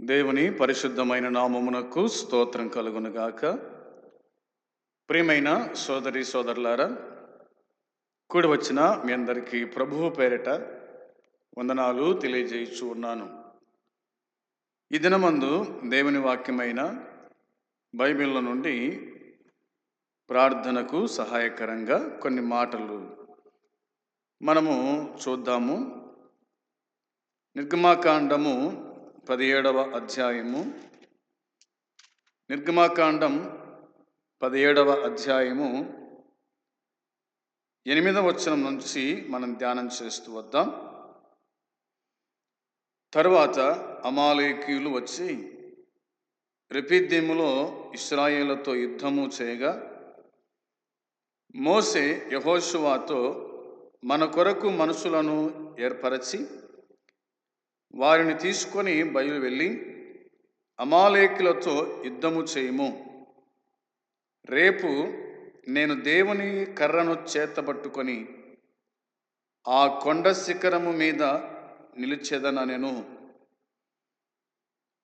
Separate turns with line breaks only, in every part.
దేవుని పరిశుద్ధమైన నామమునకు స్తోత్రం కలుగునుగాక. ప్రియమైన సోదరి సోదరులారా కూడి వచ్చిన మీ అందరికీ ప్రభువు పేరిట వందనాలు తెలియజేయచ్చు ఉన్నాను. ఈ దినమందు దేవుని వాక్యమైన బైబిళ్ళ నుండి ప్రార్థనకు సహాయకరంగా కొన్ని మాటలు మనము చూద్దాము. నిర్గమాకాండము పదిహేడవ అధ్యాయము. నిర్గమాకాండం పదిహేడవ అధ్యాయము. ఎనిమిదవ వచనం నుంచి మనం ధ్యానం చేస్తూ వద్దాం. తరువాత అమాలేకీయులు వచ్చి రిపిద్యములో ఇస్రాయేళ్ళతో యుద్ధము చేయగా మోసే యహోశువాతో మన కొరకు మనుషులను ఏర్పరచి వారిని తీసుకొని బయలు వెళ్ళి అమాలేకులతో యుద్ధము చేయము. రేపు నేను దేవుని కర్రను చేతబట్టుకొని ఆ కొండ శిఖరము మీద నిలిచేదననెను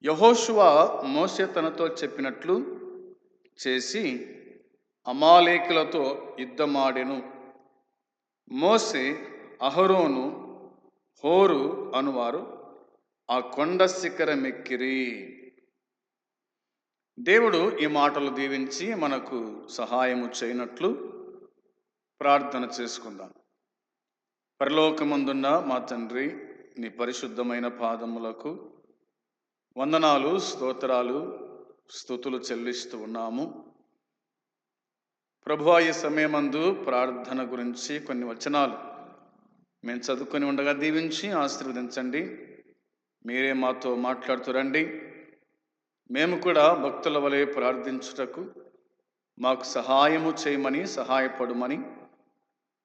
యహోషువ మోసే తనతో చెప్పినట్లు చేసి అమాలేకులతో యుద్ధమాడెను. మోసే అహరోను హోరు అనువారు. ఆ కొండ శిఖరమెక్కిరి దేవుడు ఈ మాటలు దీవించి మనకు సహాయము చేయనట్లు ప్రార్థన చేసుకుందాం. పరలోకమందున్న మా తండ్రి నీ పరిశుద్ధమైన పాదములకు వందనాలు స్తోత్రాలు స్థుతులు చెల్లిస్తూ ఉన్నాము. ప్రభు ఈ సమయమందు ప్రార్థన గురించి కొన్ని వచనాలు మేము చదువుకొని ఉండగా దీవించి ఆశీర్వదించండి. మీరే మాతో మాట్లాడుతురండి. మేము కూడా భక్తుల వలె ప్రార్థించుటకు మాకు సహాయము చేయమని సహాయపడమని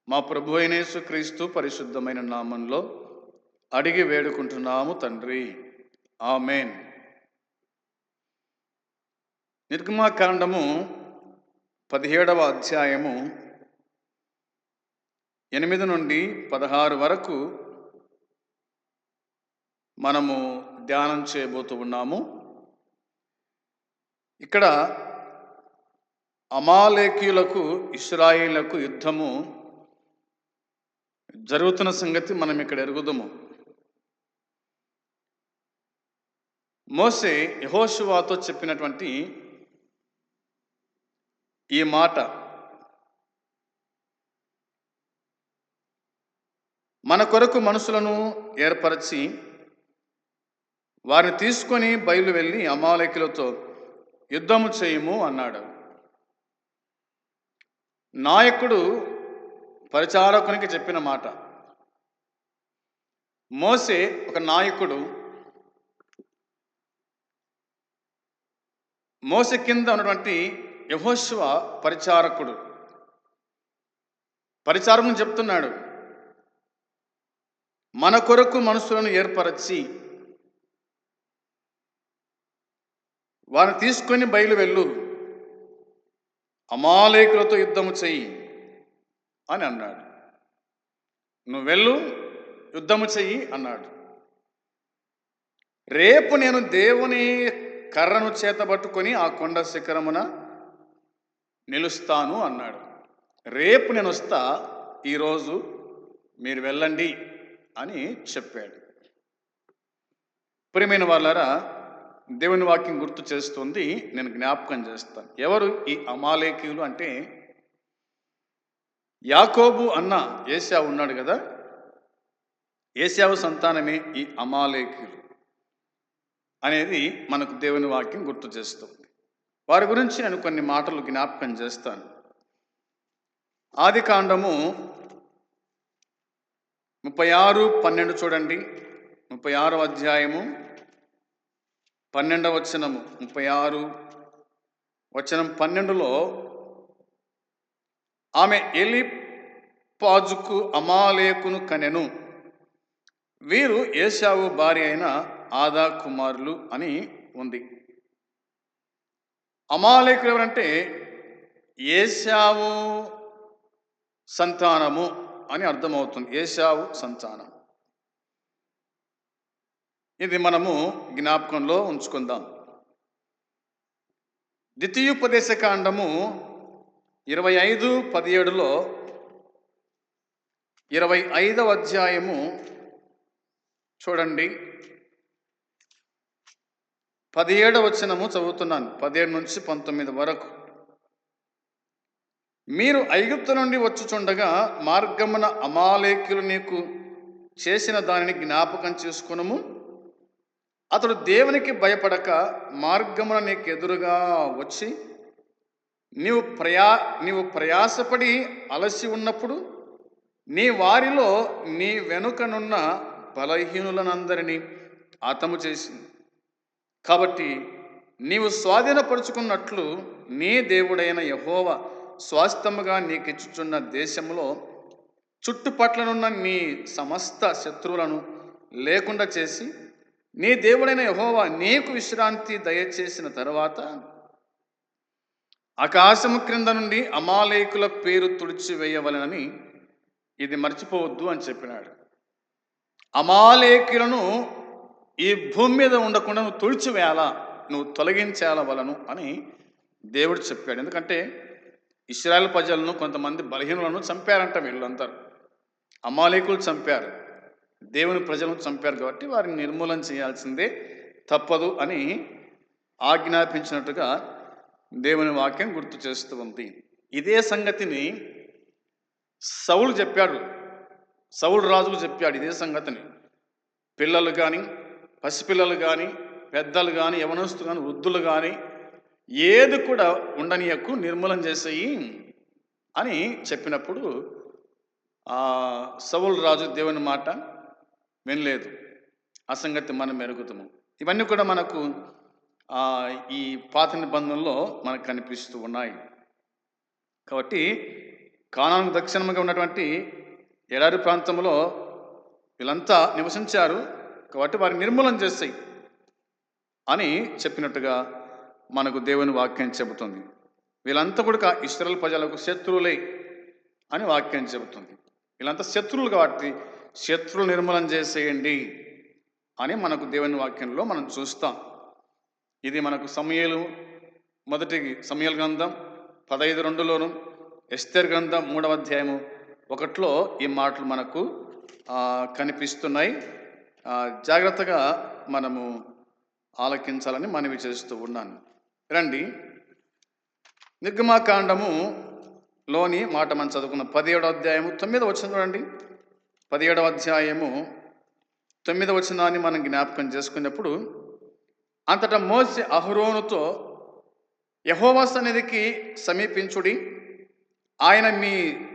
మా ప్రభు అయినేసు క్రీస్తు పరిశుద్ధమైన నామంలో అడిగి వేడుకుంటున్నాము తండ్రి. ఆమెన్. నిర్గమాకాండము పదిహేడవ అధ్యాయము ఎనిమిది నుండి పదహారు వరకు మనము ధ్యానం చేయబోతూ ఉన్నాము. ఇక్కడ అమాలేకీయులకు ఇస్రాయిలకు యుద్ధము జరుగుతున్న సంగతి మనం ఇక్కడ ఎరుగుదము. మోసే యహోశువాతో చెప్పినటువంటి ఈ మాట మన కొరకు మనుషులను ఏర్పరచి వారిని తీసుకొని బయలు వెళ్ళి అమాలకులతో యుద్ధము చేయము అన్నాడు. నాయకుడు పరిచారకునికి చెప్పిన మాట. మోసే ఒక నాయకుడు. మోస కింద ఉన్నటువంటి యహోశివ పరిచారకుడు. పరిచారకుని చెప్తున్నాడు. మన కొరకు మనుషులను ఏర్పరచి వారిని తీసుకొని బయలు వెళ్ళు. అమాలేకులతో యుద్ధము చెయ్యి అని అన్నాడు. నువ్వు వెళ్ళు యుద్ధము చెయ్యి అన్నాడు. రేపు నేను దేవుని కర్రను చేతబట్టుకొని ఆ కొండ శిఖరమున నిలుస్తాను అన్నాడు. రేపు నేను వస్తా ఈరోజు మీరు వెళ్ళండి అని చెప్పాడు. ప్రియమైన వాళ్ళారా దేవుని వాక్యం గుర్తు చేస్తుంది నేను జ్ఞాపకం చేస్తాను. ఎవరు ఈ అమాలేకీయులు అంటే? యాకోబు అన్న ఏషా ఉన్నాడు కదా? ఏసావు సంతానమే ఈ అమాలేకీయులు అనేది మనకు దేవుని వాక్యం గుర్తు చేస్తుంది. వారి గురించి నేను కొన్ని మాటలు జ్ఞాపకం చేస్తాను. ఆది కాండము ముప్పై ఆరు పన్నెండు చూడండి. ముప్పై ఆరు అధ్యాయము పన్నెండవ వచనము ముప్పై ఆరు. వచనం పన్నెండులో ఆమె ఎలి పాజుకు అమాలేకును కనెను. వీరు ఏషావు భార్య అయిన ఆదా కుమారులు అని ఉంది. అమాలేకులు ఎవరంటే ఏషావు సంతానము అని అర్థమవుతుంది. ఏషావు సంతానం. ఇది మనము జ్ఞాపకంలో ఉంచుకుందాం. ద్వితీయోపదేశ కాండము ఇరవై ఐదు పదిహేడులో ఇరవై ఐదవ అధ్యాయము చూడండి. పదిహేడవ వచనము చదువుతున్నాను పదిహేడు నుంచి పంతొమ్మిది వరకు. మీరు ఐగుప్తు నుండి వచ్చుచుండగా మార్గమున అమాలేకులు నీకు చేసిన దానిని జ్ఞాపకం చేసుకునము. అతడు దేవునికి భయపడక మార్గమున నీకు ఎదురుగా వచ్చి నీవు ప్రయా నీవు ప్రయాసపడి అలసి ఉన్నప్పుడు నీ వారిలో నీ వెనుకనున్న బలహీనులనందరినీ ఆతము చేసింది. కాబట్టి నీవు స్వాధీనపరుచుకున్నట్లు నీ దేవుడైన యహోవ స్వాస్థముగా నీకిచ్చుచున్న దేశంలో చుట్టుపట్లనున్న నీ సమస్త శత్రువులను లేకుండా చేసి నీ దేవుడైన యహోవా నీకు విశ్రాంతి దయచేసిన తర్వాత ఆకాశము క్రింద నుండి అమాలేకుల పేరు తుడిచివేయవలనని ఇది మర్చిపోవద్దు అని చెప్పినాడు. అమాలేకులను ఈ భూమి మీద ఉండకుండా నువ్వు తుడిచివేయాలా నువ్వు తొలగించాల వలను అని దేవుడు చెప్పాడు. ఎందుకంటే ఇస్రాయల్ ప్రజలను కొంతమంది బలహీనులను చంపారంట వీళ్ళందరూ. అమాలేకులు చంపారు. దేవుని ప్రజలను చంపారు కాబట్టి వారిని నిర్మూలన చేయాల్సిందే తప్పదు అని ఆజ్ఞాపించినట్టుగా దేవుని వాక్యం గుర్తు చేస్తూ ఉంది. ఇదే సంగతిని సౌలు చెప్పాడు. సౌలు రాజుకు చెప్పాడు ఇదే సంగతిని. పిల్లలు కానీ పసిపిల్లలు కానీ పెద్దలు కానీ యవనస్తులు కానీ వృద్ధులు కానీ ఏది కూడా ఉండనీయకు నిర్మూలన చేసేయి అని చెప్పినప్పుడు సౌలు రాజు దేవుని మాట వినలేదు. అసంగతి మనం మెరుగుతాము ఇవన్నీ కూడా మనకు ఈ పాత నిబంధనలో మనకు కనిపిస్తూ ఉన్నాయి. కాబట్టి కానాను దక్షిణముగా ఉన్నటువంటి ఎడారి ప్రాంతంలో వీళ్ళంతా నివసించారు. కాబట్టి వారిని నిర్మూలన చేస్తాయి అని చెప్పినట్టుగా మనకు దేవుని వాక్యం చెబుతుంది. వీళ్ళంతా కూడా ఇస్రాయల్ ప్రజలకు శత్రువులే అని వాక్యం చెబుతుంది. వీళ్ళంతా శత్రువులు కాబట్టి శత్రులు నిర్మూలన చేసేయండి అని మనకు దేవుని వాక్యంలో మనం చూస్తాం. ఇది మనకు సమయలు మొదటి సమయల గ్రంథం పదహైదు రెండులోను ఎస్తేర్ గ్రంథం మూడవ అధ్యాయము ఒకటిలో ఈ మాటలు మనకు కనిపిస్తున్నాయి. జాగ్రత్తగా మనము ఆలకించాలని మనవి చేస్తూ ఉన్నాను. రండి. నిర్గమాకాండము లోని మాట మనం చదువుకున్న. పదిహేడో అధ్యాయము తొమ్మిది వచ్చిన చూడండి. పదిహేడవ అధ్యాయము తొమ్మిదవ వచనాన్ని మనం జ్ఞాపకం చేసుకున్నప్పుడు అంతటా మోసే అహరోనుతో యహోవా సన్నిధికి సమీపించుడి ఆయన మీ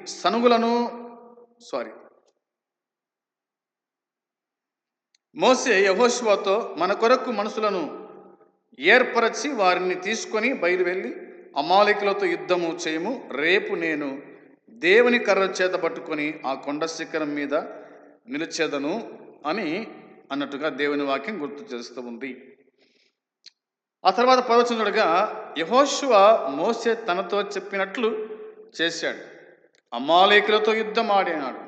సనుగులను సారీ మోసే యహోశివాతో మన కొరకు మనుషులను ఏర్పరచి వారిని తీసుకొని బయలువెళ్ళి అమాలికులతో యుద్ధము చేయము. రేపు నేను దేవుని కర్ర చేత పట్టుకొని ఆ కొండ శిఖరం మీద నిలిచేదను అని అన్నట్టుగా దేవుని వాక్యం గుర్తు చేస్తూ ఉంది. ఆ తర్వాత పదవచనుడుగా యహోశువ మోసే తనతో చెప్పినట్లు చేశాడు. అమాలేకులతో యుద్ధం ఆడినాడు.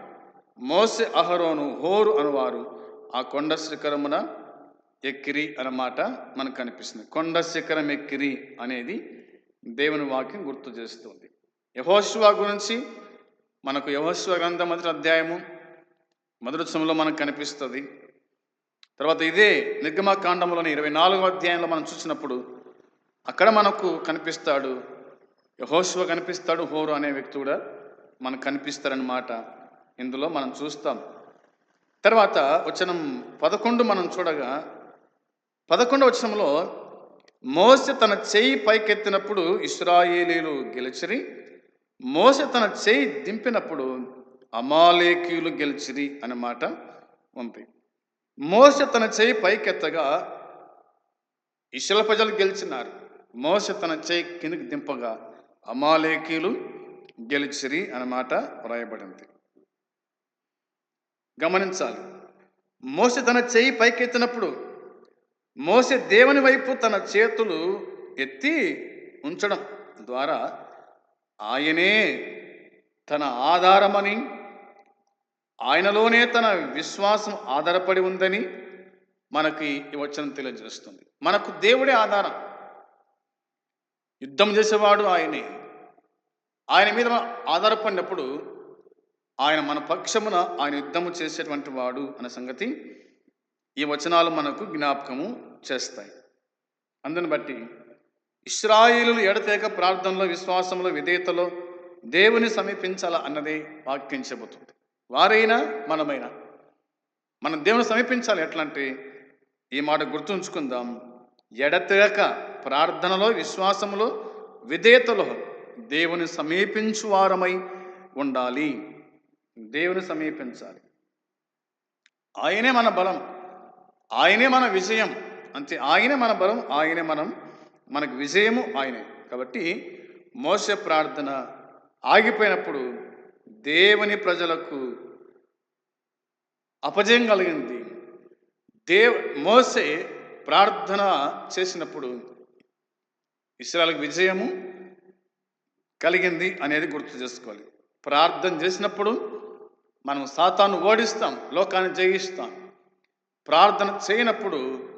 మోసే అహరోను హోరు అనువారు. ఆ కొండ శిఖరమున ఎక్కిరి అన్నమాట మనకు కనిపిస్తుంది. కొండ శిఖరం ఎక్కిరి అనేది దేవుని వాక్యం గుర్తు చేస్తుంది యహోశువ గురించి మనకు యవస్వ గ్రంథం మొదటి అధ్యాయము మొదటి సమయంలో మనకు కనిపిస్తుంది. తర్వాత ఇదే నిర్గమకాండంలోని ఇరవై నాలుగో అధ్యాయంలో మనం చూసినప్పుడు అక్కడ మనకు కనిపిస్తాడు యహోస్వ కనిపిస్తాడు హోరు అనే వ్యక్తి కూడా మనకు కనిపిస్తారన్నమాట. ఇందులో మనం చూస్తాం. తర్వాత వచనం పదకొండు మనం చూడగా పదకొండు వచనంలో మోస తన చేయి పైకెత్తినప్పుడు ఇస్రాయేలీలు గెలిచిరి మోస తన చేయి దింపినప్పుడు అమాలేకీయులు గెలిచిరి అనే మాట ఉంది. మోస తన చేయి పైకెత్తగా ఇషల ప్రజలు గెలిచినారు. మోస తన చేయి కిందికి దింపగా అమాలేకీలు గెలిచిరి అన్నమాట వ్రాయబడింది. గమనించాలి. మోస తన చేయి పైకెత్తినప్పుడు మోస దేవుని వైపు తన చేతులు ఎత్తి ఉంచడం ద్వారా ఆయనే తన ఆధారమని ఆయనలోనే తన విశ్వాసం ఆధారపడి ఉందని మనకి ఈ వచనం తెలియజేస్తుంది. మనకు దేవుడే ఆధారం. యుద్ధం చేసేవాడు ఆయనే. ఆయన మీద ఆధారపడినప్పుడు ఆయన మన పక్షమున ఆయన యుద్ధము చేసేటువంటి వాడు అనే సంగతి ఈ వచనాలు మనకు జ్ఞాపకము చేస్తాయి. అందుని బట్టి ఇస్రాయిలు ఎడతేక ప్రార్థనలో విశ్వాసంలో విధేయతలో దేవుని సమీపించాల అన్నదే వాక్యం చెబుతుంది. వారైనా మనమైనా మనం దేవుని సమీపించాలి. ఎట్లా అంటే ఈ మాట గుర్తుంచుకుందాం. ఎడతేక ప్రార్థనలో విశ్వాసములో విధేయతలో దేవుని సమీపించు వారమై ఉండాలి. దేవుని సమీపించాలి. ఆయనే మన బలం. ఆయనే మన విజయం. అంతే. ఆయనే మన బలం. ఆయనే మనం మనకు విజయము ఆయనే. కాబట్టి మోస ప్రార్థన ఆగిపోయినప్పుడు దేవుని ప్రజలకు అపజయం కలిగింది. దేవ్ మోసే ప్రార్థన చేసినప్పుడు ఇస్రాలకు విజయము కలిగింది అనేది గుర్తు చేసుకోవాలి. ప్రార్థన చేసినప్పుడు మనం సాతాను ఓడిస్తాం లోకాన్ని జయిస్తాం. ప్రార్థన చేయనప్పుడు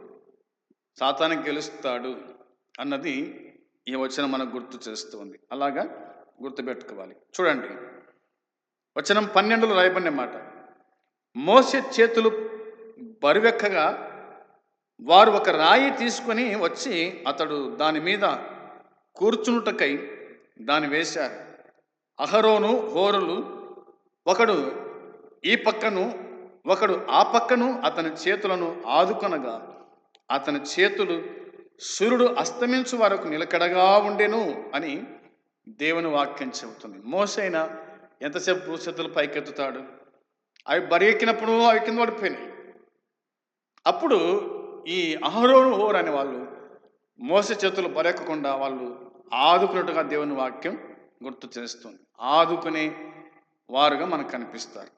సాతాను గెలుస్తాడు. అన్నది ఈ వచనం మనకు గుర్తు చేస్తుంది. అలాగా గుర్తుపెట్టుకోవాలి. చూడండి. వచనం పన్నెండులో రాయబడిన మాట. మోసే చేతులు బరువెక్కగా వారు ఒక రాయి తీసుకొని వచ్చి అతడు దాని మీద కూర్చునుటకై దాన్ని వేశారు. అహరోను హోరులు ఒకడు ఈ పక్కను ఒకడు ఆ పక్కను అతని చేతులను ఆదుకొనగా అతని చేతులు సూర్యుడు అస్తమించు వరకు నిలకడగా ఉండెను అని దేవుని వాక్యం చెబుతుంది. మోసైన ఎంతసేపు చేతులు పైకెత్తుతాడు? అవి బరిగెక్కినప్పుడు అవి కింద పడిపోయినాయి. అప్పుడు ఈ అహరోను హోర్ అనే వాళ్ళు మోస చేతులు బరెక్కకుండా వాళ్ళు ఆదుకున్నట్టుగా దేవుని వాక్యం గుర్తు చేస్తుంది. ఆదుకునే వారుగా మనకు కనిపిస్తారు.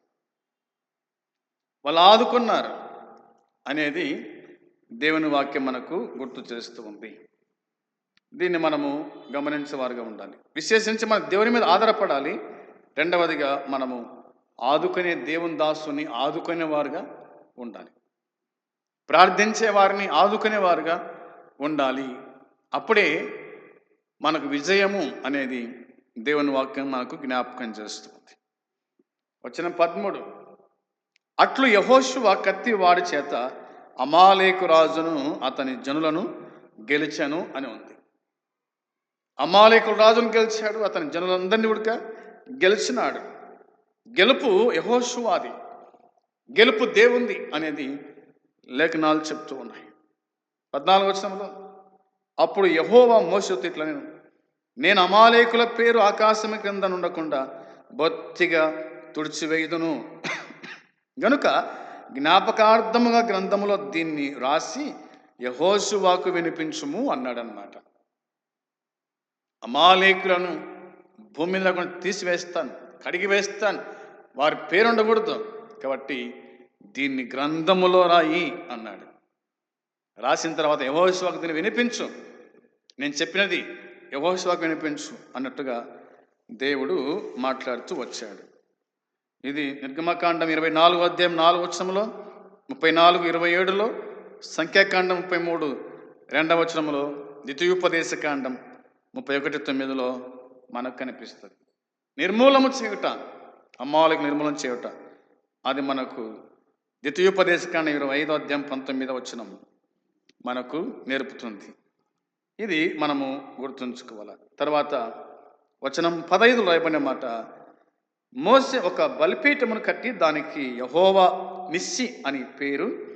వాళ్ళు ఆదుకున్నారు అనేది దేవుని వాక్యం మనకు గుర్తు చేస్తూ ఉంది. దీన్ని మనము గమనించేవారుగా ఉండాలి. విశేషించి మన దేవుని మీద ఆధారపడాలి. రెండవదిగా మనము ఆదుకునే దేవుని దాసుని ఆదుకునేవారుగా ఉండాలి. ప్రార్థించే వారిని ఆదుకునేవారుగా ఉండాలి. అప్పుడే మనకు విజయము అనేది దేవుని వాక్యం మనకు జ్ఞాపకం చేస్తుంది. వచ్చిన పదమూడు. అట్లు యహోశువ కత్తి వాడి చేత అమాలేకు రాజును అతని జనులను గెలిచాను అని ఉంది. అమాలేకు రాజును గెలిచాడు అతని జనులందరినీ ఉడక గెలిచినాడు. గెలుపు యహోశువాది గెలుపు దేవుంది అనేది లేఖనాలు చెప్తూ ఉన్నాయి. పద్నాలుగు వచనంలో అప్పుడు యహోవా మోసతో ఇట్లా నేను నేను అమాలేకుల పేరు ఆకాశం క్రింద నుండకుండా బొత్తిగా తుడిచివేయుదును. గనుక జ్ఞాపకార్థముగా గ్రంథములో దీన్ని రాసి యహోశువాకు వినిపించుము అన్నాడనమాట అమాలేకులను భూమి మీద తీసివేస్తాను కడిగి వేస్తాను వారి పేరు ఉండకూడదు. కాబట్టి దీన్ని గ్రంథములో రాయి అన్నాడు. రాసిన తర్వాత యహోశువాకు దీన్ని వినిపించు. నేను చెప్పినది యహోశివాకు వినిపించు అన్నట్టుగా దేవుడు మాట్లాడుతూ వచ్చాడు. ఇది నిర్గమకాండం ఇరవై నాలుగు అధ్యాయం నాలుగు వచనంలో ముప్పై నాలుగు ఇరవై ఏడులో సంఖ్యాకాండం ముప్పై మూడు రెండవ వచనంలో ద్వితీయోపదేశకాండం ముప్పై ఒకటి తొమ్మిదిలో మనకు కనిపిస్తుంది. నిర్మూలము చేయుట అమ్మావులకు నిర్మూలన చేయుట అది మనకు ద్వితీయోపదేశకాండం ఇరవై ఐదో అధ్యాయం పంతొమ్మిదో వచనం మనకు నేర్పుతుంది. ఇది మనము గుర్తుంచుకోవాలి. తర్వాత వచనం పదైదు రాయబడిన మాట మోసే ఒక బలిపీఠమును కట్టి దానికి యహోవా నిస్సి అని పేరు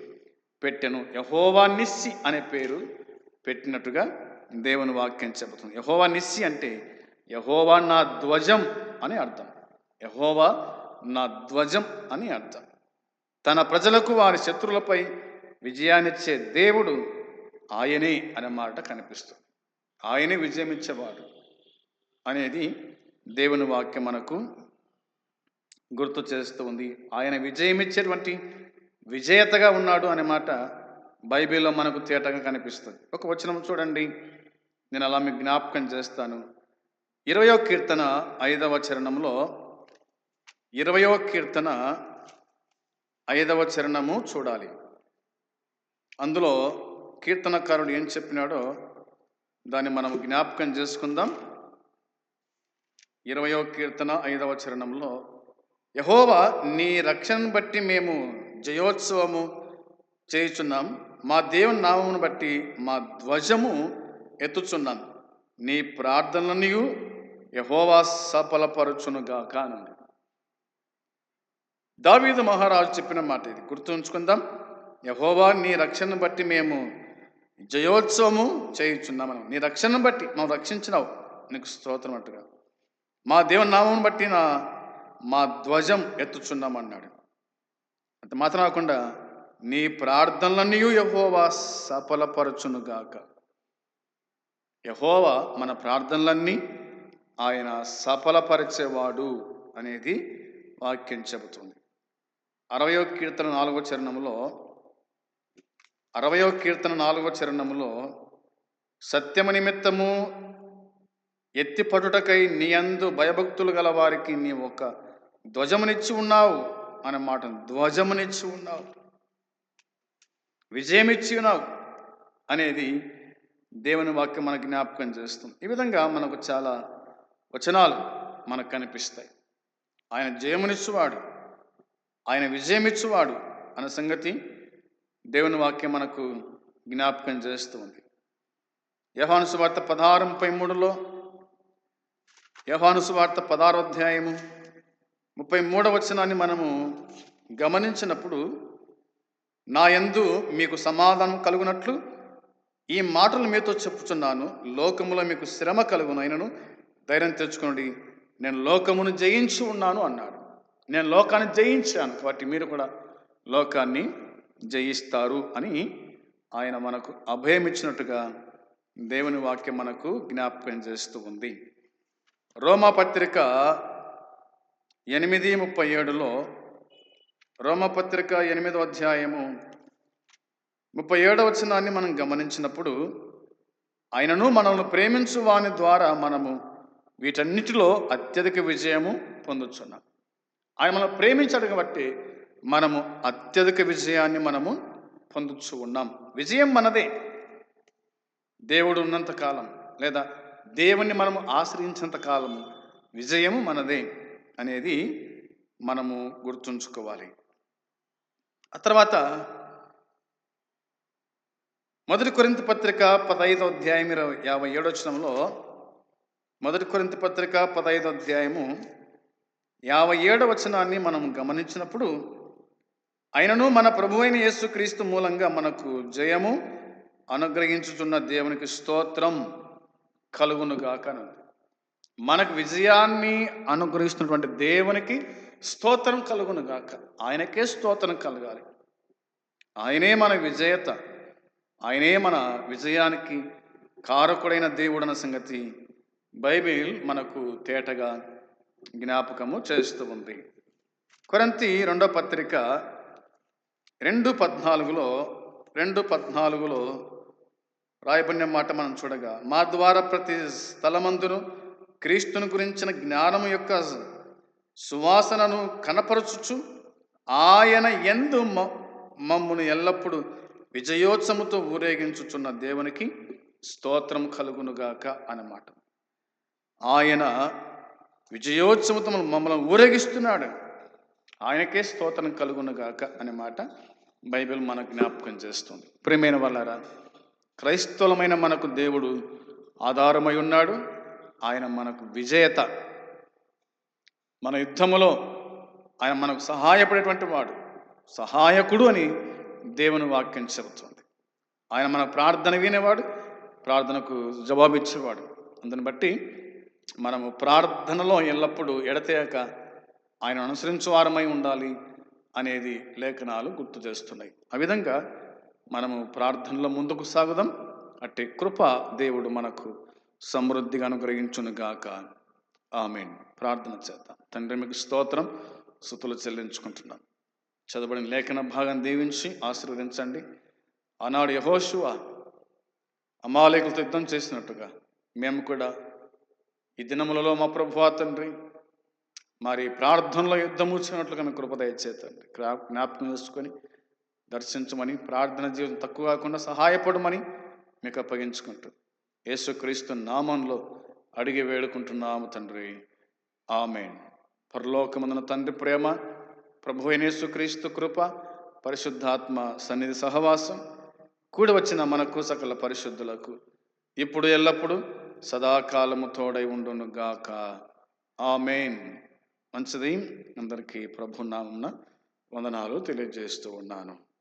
పెట్టెను. యహోవా నిస్సి అనే పేరు పెట్టినట్టుగా దేవుని వాక్యం చెబుతుంది. యహోవా నిస్సి అంటే యహోవా నా ధ్వజం అని అర్థం. యహోవా నా ధ్వజం అని అర్థం. తన ప్రజలకు వారి శత్రులపై విజయాన్నిచ్చే దేవుడు ఆయనే అనే మాట కనిపిస్తుంది. ఆయనే విజయం ఇచ్చేవాడు అనేది దేవుని వాక్యం మనకు గుర్తు చేస్తూ ఉంది. ఆయన విజయం ఇచ్చేటువంటి విజేతగా ఉన్నాడు అనే మాట బైబిల్లో మనకు తేటగా కనిపిస్తుంది. ఒక వచనం చూడండి. నేను అలా మీకు జ్ఞాపకం చేస్తాను. ఇరవయో కీర్తన ఐదవ చరణంలో ఇరవయో కీర్తన ఐదవ చరణము చూడాలి. అందులో కీర్తనకారుడు ఏం చెప్పినాడో దాన్ని మనం జ్ఞాపకం చేసుకుందాం. ఇరవయో కీర్తన ఐదవ చరణంలో యహోవా నీ రక్షణను బట్టి మేము జయోత్సవము చేయుచున్నాం. మా దేవుని నామమును బట్టి మా ధ్వజము ఎత్తుచున్నాం. నీ ప్రార్థనలనియు యహోవా సఫలపరచునుగా కానండి దావీదు మహారాజు చెప్పిన మాట ఇది. గుర్తుంచుకుందాం. యహోవా నీ రక్షణను బట్టి మేము జయోత్సవము చేయుచున్నాం మనం నీ రక్షణను బట్టి మనం రక్షించినావు. నీకు స్తోత్రం అట్టుగా. మా దేవుని నామం బట్టి నా మా ధ్వజం ఎత్తుచున్నామన్నాడు. అంత మాత్రం కాకుండా నీ ప్రార్థనలన్నీ యహోవా సఫలపరచునుగాక. యహోవా మన ప్రార్థనలన్నీ ఆయన సఫలపరిచేవాడు అనేది వాక్యం చెబుతుంది. అరవయో కీర్తన నాలుగో చరణంలో అరవయో కీర్తన నాలుగో చరణంలో సత్యము నిమిత్తము ఎత్తిపడుటకై నీ అందు భయభక్తులు గల వారికి నీ ఒక ధ్వజమునిచ్చి ఉన్నావు అనే మాట. ధ్వజమునిచ్చి ఉన్నావు. విజయం ఇచ్చి ఉన్నావు అనేది దేవుని వాక్యం మనకు జ్ఞాపకం చేస్తుంది. ఈ విధంగా మనకు చాలా వచనాలు మనకు కనిపిస్తాయి. ఆయన జయమునిచ్చువాడు ఆయన విజయమిచ్చువాడు అన్న సంగతి దేవుని వాక్యం మనకు జ్ఞాపకం చేస్తుంది. యహాను సువార్త పదహారు ముప్పై మూడులో యహాను సువార్త పదహారు అధ్యాయము ముప్పై మూడవ వచనాన్ని మనము గమనించినప్పుడు నా యందు మీకు సమాధానం కలుగునట్లు ఈ మాటలు మీతో చెప్పుచున్నాను. లోకములో మీకు శ్రమ కలుగునైనను ధైర్యం తెచ్చుకోండి. నేను లోకమును జయించి ఉన్నాను అన్నాడు. నేను లోకాన్ని జయించాను. కాబట్టి మీరు కూడా లోకాన్ని జయిస్తారు అని ఆయన మనకు అభయం ఇచ్చినట్టుగా దేవుని వాక్యం మనకు జ్ఞాపకం చేస్తూ ఉంది. రోమా పత్రిక ఎనిమిది ముప్పై ఏడులో రోమపత్రిక ఎనిమిదో అధ్యాయము ముప్పై ఏడవ వచనాన్ని మనం గమనించినప్పుడు ఆయనను మనల్ని ప్రేమించు వాని ద్వారా మనము వీటన్నిటిలో అత్యధిక విజయము పొందుతున్నాం ఆయన మనం ప్రేమించడం కాబట్టి మనము అత్యధిక విజయాన్ని మనము పొందుచు ఉన్నాం. విజయం మనదే. దేవుడు ఉన్నంత కాలం లేదా దేవుణ్ణి మనము ఆశ్రయించినంత కాలము విజయము మనదే. అనేది మనము గుర్తుంచుకోవాలి. ఆ తర్వాత మొదటి కొరింత పత్రిక పదహైదో అధ్యాయం ఇరవై యాభై ఏడవచనంలో మొదటి కొరింత పత్రిక పదహైదో అధ్యాయము యాభై ఏడవ వచనాన్ని మనం గమనించినప్పుడు అయినను మన ప్రభువైన యేసుక్రీస్తు మూలంగా మనకు జయము అనుగ్రహించుచున్న దేవునికి స్తోత్రం కలుగునుగాక అని మనకు విజయాన్ని అనుగ్రహిస్తున్నటువంటి దేవునికి స్తోత్రం కలుగునుగాక ఆయనకే స్తోత్రం కలగాలి. ఆయనే మన విజేత. ఆయనే మన విజయానికి కారకుడైన దేవుడన్న సంగతి బైబిల్ మనకు తేటగా జ్ఞాపకము చేస్తూ ఉంది. కొరంతి రెండో పత్రిక రెండు పద్నాలుగులో రెండు పద్నాలుగులో రాయబడిన మాట మనం చూడగా మా ద్వారా ప్రతి స్థలమందును క్రీస్తుని గురించిన జ్ఞానము యొక్క సువాసనను కనపరచుచు ఆయన ఎందు మ- మమ్మును ఎల్లప్పుడూ విజయోత్సముతో ఊరేగించుచున్న దేవునికి స్తోత్రం కలుగునుగాక అన్నమాట. ఆయన విజయోత్సవంతో మమ్మల్ని ఊరేగిస్తున్నాడు. ఆయనకే స్తోత్రం కలుగునుగాక అనే మాట బైబిల్ మనకు జ్ఞాపకం చేస్తుంది. ప్రియమైన వాళ్ళారా క్రైస్తవులమైన మనకు దేవుడు ఆధారమై ఉన్నాడు. ఆయన మనకు విజేత. మన యుద్ధములో ఆయన మనకు సహాయపడేటువంటి వాడు. సహాయకుడు అని దేవుని వాక్యం చెబుతుంది. ఆయన మన ప్రార్థన వినేవాడు ప్రార్థనకు జవాబిచ్చేవాడు అందుని బట్టి మనము ప్రార్థనలో ఎల్లప్పుడూ ఎడతేయక ఆయన అనుసరించు వారమై ఉండాలి అనేది లేఖనాలు గుర్తు చేస్తున్నాయి. ఆ విధంగా మనము ప్రార్థనలో ముందుకు సాగుదాం. అట్టి కృప దేవుడు మనకు సమృద్ధిగా అనుగ్రహించునుగాక. ఆమెన్. ప్రార్థన చేద్దాం. తండ్రి మీకు స్తోత్రం. సుతులు చెల్లించుకుంటున్నాం. చదవబడిన లేఖన భాగం దీవించి ఆశీర్వదించండి. ఆనాడు యహోశువ అమాలేకులతో యుద్ధం చేసినట్టుగా మేము కూడా ఈ దినములలో మా ప్రభువా తండ్రి మరి ప్రార్థనలో యుద్ధం వచ్చినట్లుగా మీ కృపదయ దయచేతండి జ్ఞాపకం చేసుకొని దర్శించమని ప్రార్థన జీవితం తక్కువ కాకుండా సహాయపడమని మీకు అప్పగించుకుంటుంది యేసుక్రీస్తు నామంలో అడిగి వేడుకుంటున్నాము తండ్రి. ఆమె పరలోకమందున తండ్రి ప్రేమ ప్రభు యేసుక్రీస్తు కృప పరిశుద్ధాత్మ సన్నిధి సహవాసం కూడి వచ్చిన మనకు సకల పరిశుద్ధులకు ఇప్పుడు ఎల్లప్పుడూ సదాకాలము తోడై ఉండును గాక. ఆమెన్. మంచిది అందరికీ ప్రభు నామున వందనాలు తెలియజేస్తూ ఉన్నాను.